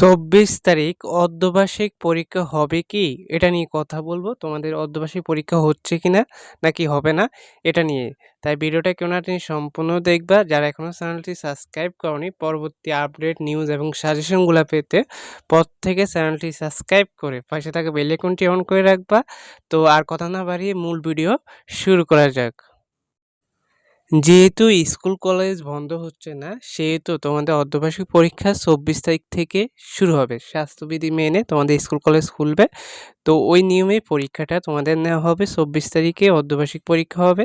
চব্বিশ তারিখ অর্ধবার্ষিক পরীক্ষা হবে কি? এটা নিয়ে কথা বলব। তোমাদের অর্ধবার্ষিক পরীক্ষা হচ্ছে কি না নাকি হবে না, এটা নিয়ে। তাই ভিডিওটা কেউ না তুমি সম্পূর্ণ দেখবা। যারা এখনও চ্যানেলটি সাবস্ক্রাইব করনি, পরবর্তী আপডেট নিউজ এবং সাজেশনগুলো পেতে পর থেকে চ্যানেলটি সাবস্ক্রাইব করে পাশে থাকা বেলেকনটি অন করে রাখবা। তো আর কথা না বাড়িয়ে মূল ভিডিও শুরু করা যাক। যেহেতু স্কুল কলেজ বন্ধ হচ্ছে না, সেহেতু তোমাদের অর্ধবার্ষিক পরীক্ষা চব্বিশ তারিখ থেকে শুরু হবে। স্বাস্থ্যবিধি মেনে তোমাদের স্কুল কলেজ খুলবে। তো ওই নিয়মে পরীক্ষাটা তোমাদের নেওয়া হবে। চব্বিশ তারিখে অর্ধবার্ষিক পরীক্ষা হবে।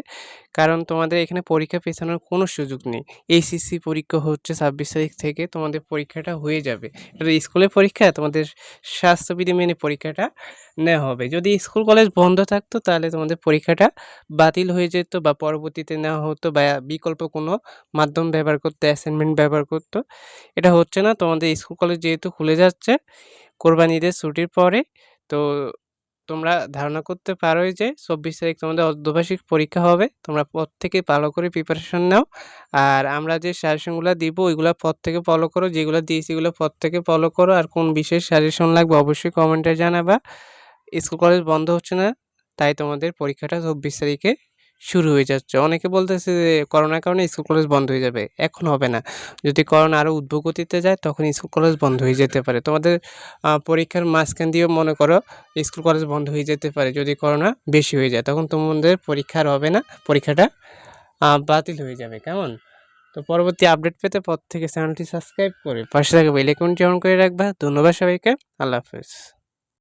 কারণ তোমাদের এখানে পরীক্ষা পেছানোর কোনো সুযোগ নেই। এইসিসি পরীক্ষা হচ্ছে ছাব্বিশ তারিখ থেকে তোমাদের পরীক্ষাটা হয়ে যাবে। এটা স্কুলের পরীক্ষা, তোমাদের স্বাস্থ্যবিধি মেনে পরীক্ষাটা নেওয়া হবে। যদি স্কুল কলেজ বন্ধ থাকতো তাহলে তোমাদের পরীক্ষাটা বাতিল হয়ে যেত বা পরবর্তীতে নেওয়া হতো বা বিকল্প কোনো মাধ্যম ব্যবহার করতে অ্যাসাইনমেন্ট ব্যবহার করতো। এটা হচ্ছে না, তোমাদের স্কুল কলেজ যেহেতু খুলে যাচ্ছে, কোরবানিদের ছুটির পরে, তো তোমরা ধারণা করতে পারোই যে চব্বিশ তারিখ তোমাদের অর্ধবার্ষিক পরীক্ষা হবে, তোমরা পর থেকে ভালো করে প্রিপারেশন নাও। আর আমরা যে সাজেশনগুলো দিব, ওইগুলো পর থেকে ফলো করো, যেগুলো দিয়েছি এগুলো পর থেকে ফলো করো। আর কোন বিশেষ সাজেশন লাগবে অবশ্যই কমেন্টে জানাবা। স্কুল কলেজ বন্ধ হচ্ছে না, তাই তোমাদের পরীক্ষাটা চব্বিশ তারিখে শুরু হয়ে যাচ্ছে। অনেকে বলতেছে যে, করোনার কারণে স্কুল, কলেজ বন্ধ হয়ে যাবে। এখন হবে না। যদি করোনা আরও উদ্ভগতিতে যায়, তখন স্কুল, কলেজ বন্ধ হয়ে যেতে পারে। তোমাদের পরীক্ষার মাঝখান দিয়েও মনে করো স্কুল, কলেজ বন্ধ হয়ে যেতে পারে। যদি করোনা বেশি হয়ে যায়, তখন তোমাদের পরীক্ষার হবে না। পরীক্ষাটা বাতিল হয়ে যাবে। কেমন? তো পরবর্তী আপডেট পেতে পর থেকে চ্যানেলটি সাবস্ক্রাইব করে পাশে থাকবে আইকনটি অন করে রাখবা। ধন্যবাদ সবাইকে। আল্লাহ হাফেজ।